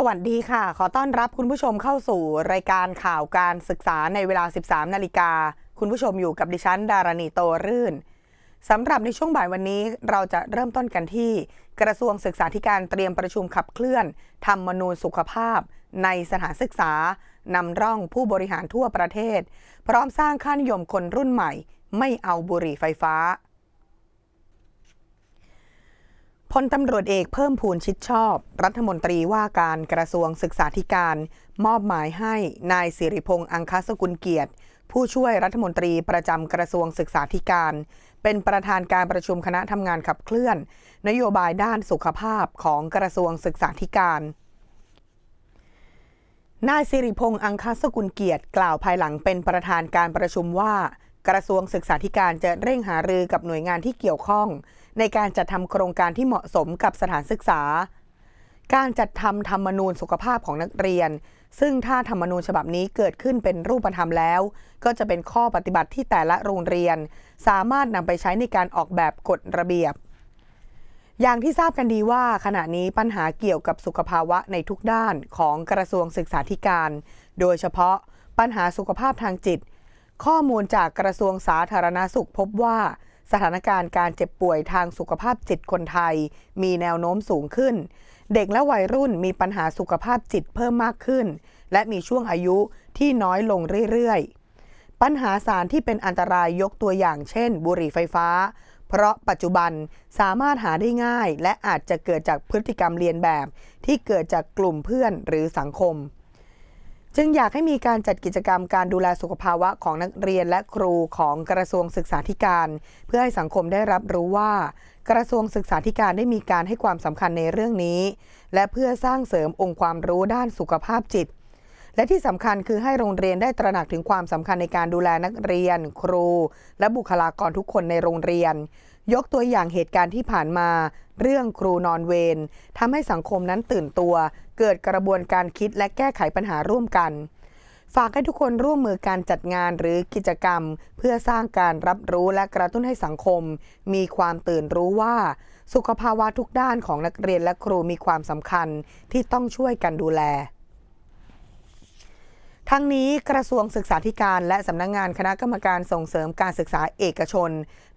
สวัสดีค่ะ ขอต้อนรับคุณผู้ชมเข้าสู่รายการข่าวการศึกษาในเวลา 13 นาฬิกา คุณผู้ชมอยู่กับดิฉัน ดารณีโตรื่นสำหรับในช่วงบ่ายวันนี้เราจะเริ่มต้นกันที่ กระทรวงศึกษาธิการเตรียมประชุมขับเคลื่อนธรรมนูญสุขภาพ ในสถานศึกษานำร่องผู้บริหารทั่วประเทศ พร้อมสร้างค่านิยมคนรุ่นใหม่ ไม่เอาบุหรี่ไฟฟ้า พลตำรวจเอกเพิ่มพูนชิดชอบ รัฐมนตรีว่าการกระทรวงศึกษาธิการ มอบหมายให้นายสิริพงษ์อังคสกุลเกียรติ ผู้ช่วยรัฐมนตรีประจำกระทรวงศึกษาธิการ เป็นประธานการประชุมคณะทำงานขับเคลื่อน นโยบายด้านสุขภาพของกระทรวงศึกษาธิการนายสิริพงษ์อังคสกุลเกียรติกล่าวภายหลังเป็นประธานการประชุมว่า กระทรวงศึกษาธิการจะเร่งหารือกับหน่วยงานที่เกี่ยวข้อง ในการจัดทำโครงการที่เหมาะสมกับสถานศึกษา การจัดทำธรรมนูญสุขภาพของนักเรียน ซึ่งถ้าธรรมนูญฉบับนี้เกิดขึ้นเป็นรูปธรรมแล้ว ก็จะเป็นข้อปฏิบัติที่แต่ละโรงเรียน สามารถนำไปใช้ในการออกแบบกฎระเบียบ อย่างที่ทราบกันดีว่า ขณะนี้ปัญหาเกี่ยวกับสุขภาวะในทุกด้านของกระทรวงศึกษาธิการ โดยเฉพาะปัญหาสุขภาพทางจิต ข้อมูลจากกระทรวงสาธารณสุขพบว่าสถานการณ์การเจ็บป่วยทางสุขภาพจิตคนไทย มีแนวโน้มสูงขึ้น เด็กและวัยรุ่นมีปัญหาสุขภาพจิตเพิ่มมากขึ้น และมีช่วงอายุที่น้อยลงเรื่อยๆ ปัญหาสารที่เป็นอันตรายยกตัวอย่างเช่น บุหรี่ไฟฟ้า เพราะปัจจุบันสามารถหาได้ง่าย และอาจจะเกิดจากพฤติกรรมเรียนแบบ ที่เกิดจากกลุ่มเพื่อนหรือสังคม จึงอยากให้มีการจัดกิจกรรมการดูแลสุขภาวะของนักเรียนและครูของกระทรวงศึกษาธิการ เพื่อให้สังคมได้รับรู้ว่า กระทรวงศึกษาธิการได้มีการให้ความสำคัญในเรื่องนี้ และเพื่อสร้างเสริมองค์ความรู้ด้านสุขภาพจิต และที่สำคัญคือให้โรงเรียนได้ตระหนักถึงความสำคัญในการดูแลนักเรียน ครู และบุคลากรทุกคนในโรงเรียน ยกตัวอย่างเหตุการณ์ที่ผ่านมา เรื่องครูนอนเวรทำให้สังคมนั้นตื่นตัว เกิดกระบวนการคิดและแก้ไขปัญหาร่วมกันฝากให้ทุกคนร่วมมือการจัดงานหรือกิจกรรม เพื่อสร้างการรับรู้และกระตุ้นให้สังคม มีความตื่นรู้ว่า สุขภาวะทุกด้านของนักเรียนและครูมีความสำคัญที่ต้องช่วยกันดูแล ทั้งนี้กระทรวงศึกษาธิการและสำนักงงานคณะกรรมการส่งเสริมการศึกษาเอกชน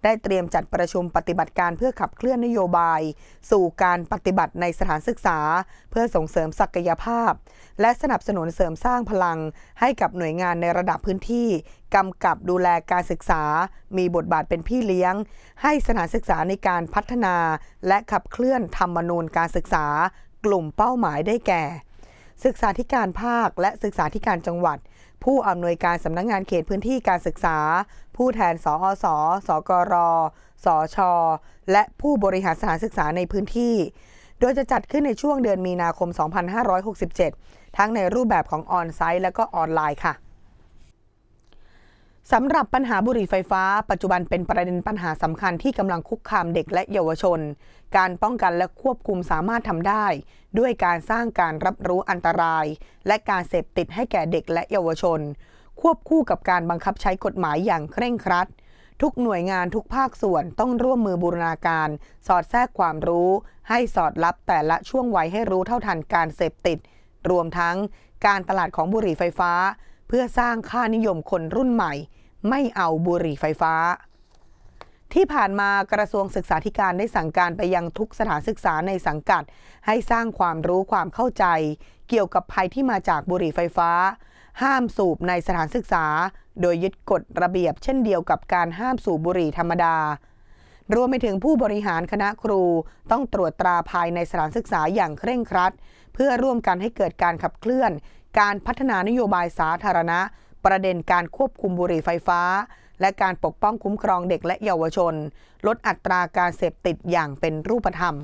ได้เตรียมจัดประชุมปฏิบัติการเพื่อขับเคลื่อนนโยบาย สู่การปฏิบัติในสถานศึกษา เพื่อส่งเสริมศักยภาพ และสนับสนุนเสริมสร้างพลัง ให้กับหน่วยงานในระดับพื้นที่กำกับดูแลการศึกษา มีบทบาทเป็นพี่เลี้ยง ให้สถานศึกษาในการพัฒนา และขับเคลื่อนธรรมนูญการศึกษา กลุ่มเป้าหมายได้แก่ ศึกษาธิการภาค และศึกษาธิการจังหวัด ผู้อำนวยการสำนักงงานเขตพื้นที่การศึกษา ผู้แทน สอสสกร สช และผู้บริหารสถานศึกษาในพื้นที่ โดยจะจัดขึ้นในช่วงเดือนมีนาคม 2567 ทั้งในรูปแบบของออนไซต์และก็ออนไลน์ค่ะ สำหรับปัญหาบุหรี่ไฟฟ้า ปัจจุบันเป็นประเด็นปัญหาสำคัญที่กำลังคุกคามเด็กและเยาวชน การป้องกันและควบคุมสามารถทำได้ ด้วยการสร้างการรับรู้อันตราย และการเสพติดให้แก่เด็กและเยาวชน ควบคู่กับการบังคับใช้กฎหมายอย่างเคร่งครัด ทุกหน่วยงานทุกภาคส่วนต้องร่วมมือบูรณาการ สอดแทรกความรู้ ให้สอดรับแต่ละช่วงวัยให้รู้เท่าทันการเสพติด รวมทั้งการตลาดของบุหรี่ไฟฟ้าเพื่อสร้างค่านิยมคนรุ่นใหม่ ไม่เอาบุหรี่ไฟฟ้า ที่ผ่านมากระทรวงศึกษาธิการได้สั่งการไปยังทุกสถานศึกษาในสังกัด ให้สร้างความรู้ความเข้าใจ เกี่ยวกับภัยที่มาจากบุหรี่ไฟฟ้า ห้ามสูบในสถานศึกษา โดยยึดกฎระเบียบเช่นเดียวกับการห้ามสูบบุหรี่ธรรมดารวมไปถึงผู้บริหารคณะครูต้องตรวจตราภายในสถานศึกษาอย่างเคร่งครัด เพื่อร่วมกันให้เกิดการขับเคลื่อน การพัฒนานโยบายสาธารณะ ประเด็นการควบคุมบุหรี่ไฟฟ้า และการปกป้องคุ้มครองเด็กและเยาวชน ลดอัตราการเสพติดอย่างเป็นรูปธรรม